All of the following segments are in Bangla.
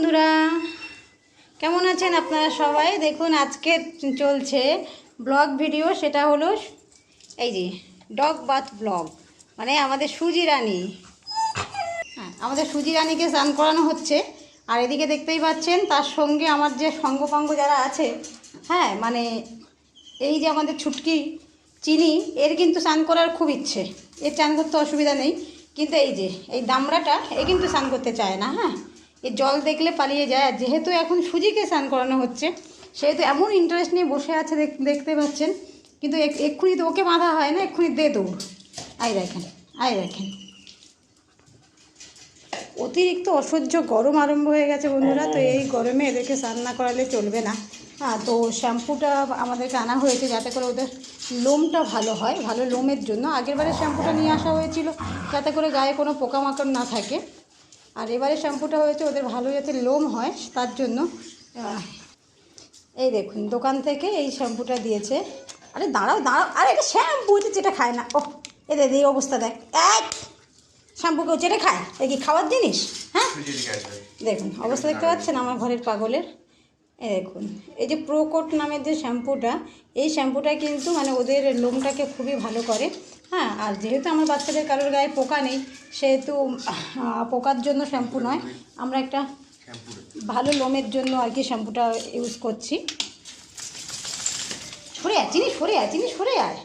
বন্ধুরা, কেমন আছেন আপনারা সবাই? দেখুন, আজকে চলছে ব্লগ ভিডিও, সেটা হলো এই যে ডগ বাথ ব্লগ। মানে আমাদের সুজি রানী। হ্যাঁ আমাদের সুজি রানীকে স্নান করানো হচ্ছে। আর এদিকে দেখতেই পাচ্ছেন, তার সঙ্গে আমার যে সঙ্গপাঙ্গ যারা আছে হ্যাঁ মানে এই যে আমাদের ছুটকি চিনি, এর কিন্তু স্নান করার খুব ইচ্ছে। এর চান করতে অসুবিধা নেই। কিন্তু এই যে, এই দামড়াটা, এ কিন্তু স্নান করতে চায় না হ্যাঁ। এর জল দেখলে পালিয়ে যায়। আর যেহেতু এখন সুজিকে স্নান করানো হচ্ছে, সেহেতু এমন ইন্টারেস্ট নিয়ে বসে আছে দেখ- দেখতে পাচ্ছেন। কিন্তু এক- এক্ষুনি তো ওকে বাঁধা হয় না, এক্ষুনি দে দৌড়। আই দেখেন আই দেখেন। অতিরিক্ত অসহ্য গরম আরম্ভ হয়ে গেছে বন্ধুরা, তো এই গরমে এদেরকে স্নান না করালে চলবে না। হ্যাঁ তো শ্যাম্পুটা আমাদেরকে আনা হয়েছে যাতে করে ওদের লোমটা ভালো হয়, ভালো লোমের জন্য। আগেরবারে শ্যাম্পুটা নিয়ে আসা হয়েছিল, যাতে করে গায়ে কোনো পোকামাকড় না থাকে। আর এবারে শ্যাম্পুটা হয়েছে ওদের ভালো যাতে লোম হয় তার জন্য এই দেখুন দোকান থেকে এই শ্যাম্পুটা দিয়েছে। আরে দাঁড়াও দাঁড়াও আরে এটা শ্যাম্পু হচ্ছে যেটা খায় না ও এ দেখ এই অবস্থা দেখ এক শ্যাম্পু কেউ চেটে খায়? এ কি খাওয়ার জিনিস? হ্যাঁ? দেখুন অবস্থা দেখতে পাচ্ছেন আমার ঘরের পাগলের। এই দেখুন, এই যে প্রোকোট নামের যে শ্যাম্পুটা, এই শ্যাম্পুটা কিন্তু মানে ওদের লোমটাকে খুবই ভালো করে। হ্যাঁ আর যেহেতু আমার বাচ্চাদের কারোর গায়ে পোকা নেই, সেহেতু পোকার জন্য শ্যাম্পু নয়, আমরা একটা ভালো লোমের জন্য আর কি শ্যাম্পুটা ইউজ করছি। সরে আয় চিনি সরে আয় চিনি সরে আয়।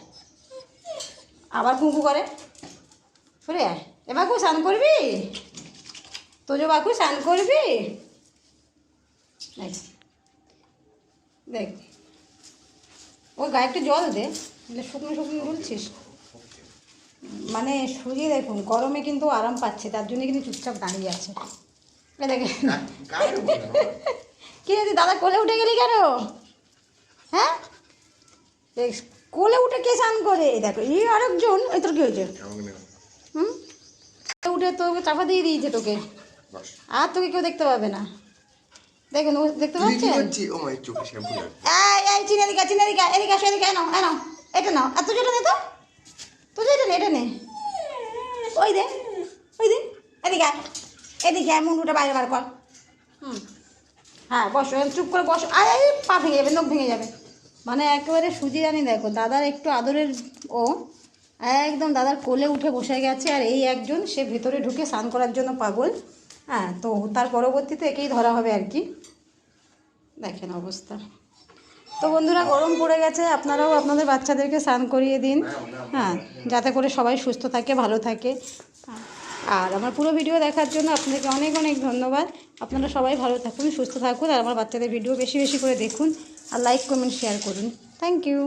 আবার কুঁকু করে। সরে আয়। এ বাকু, স্নান করবি? তোজো বাকু, স্নান করবি দেখ দেখ। ওর গায়ে একটু জল দে শুকনো শুকনো বলছিস মানে শুয়ে দেখুন গরমে কিন্তু আরাম পাচ্ছে তার জন্য কিন্তু চুপচাপ দাঁড়িয়ে আছে। দেখে। কি রে দাদা কোলে উঠে গেলি কেন? হ্যাঁ? দেখ, কোলে উঠে কে স্নান করে? দেখো এই আরেকজন এই তোর কি হয়েছে? হুম? উঠে তোকে চাপা দিয়ে দিয়েছে তোকে। আর তোকে কেউ দেখতে পাবে না। দেখুন ও দেখতে পাচ্ছেন? এই এই চিনি এদিকে চিনি এদিকে এদিকে আসো এদিকে নাও নাও। এটা নাও। আর তুই এটা নে তো? তুই এটা নে এটা নে। ওই দে ওই দে। এদিকে আয়। এদিকে মুন্ডুটা বাইরে বার কর। হুম। হ্যাঁ বসো চুপ করে বসো। আয় আয় পা ভেঙে যাবে নখ ভেঙে যাবে। মানে একেবারে সুজি রানি দেখো দাদার একটু আদরের ও। একদম দাদার কোলে উঠে বসে গেছে আর এই একজন সে ভেতরে ঢুকে স্নান করার জন্য পাগল। হ্যাঁ তো তার পরবর্তীতে একেই ধরা হবে আর কি। দেখেন অবস্থা। তো বন্ধুরা, গরম পড়ে গেছে, আপনারাও আপনাদের বাচ্চাদেরকে স্নান করিয়ে দিন। হ্যাঁ যাতে করে সবাই সুস্থ থাকে, ভালো থাকে। আর আমার পুরো ভিডিও দেখার জন্য আপনাদেরকে অনেক অনেক ধন্যবাদ। আপনারা সবাই ভালো থাকুন, সুস্থ থাকুন, আর আমার বাচ্চাদের ভিডিও বেশি বেশি করে দেখুন। আর লাইক কমেন্ট শেয়ার করুন। Thank you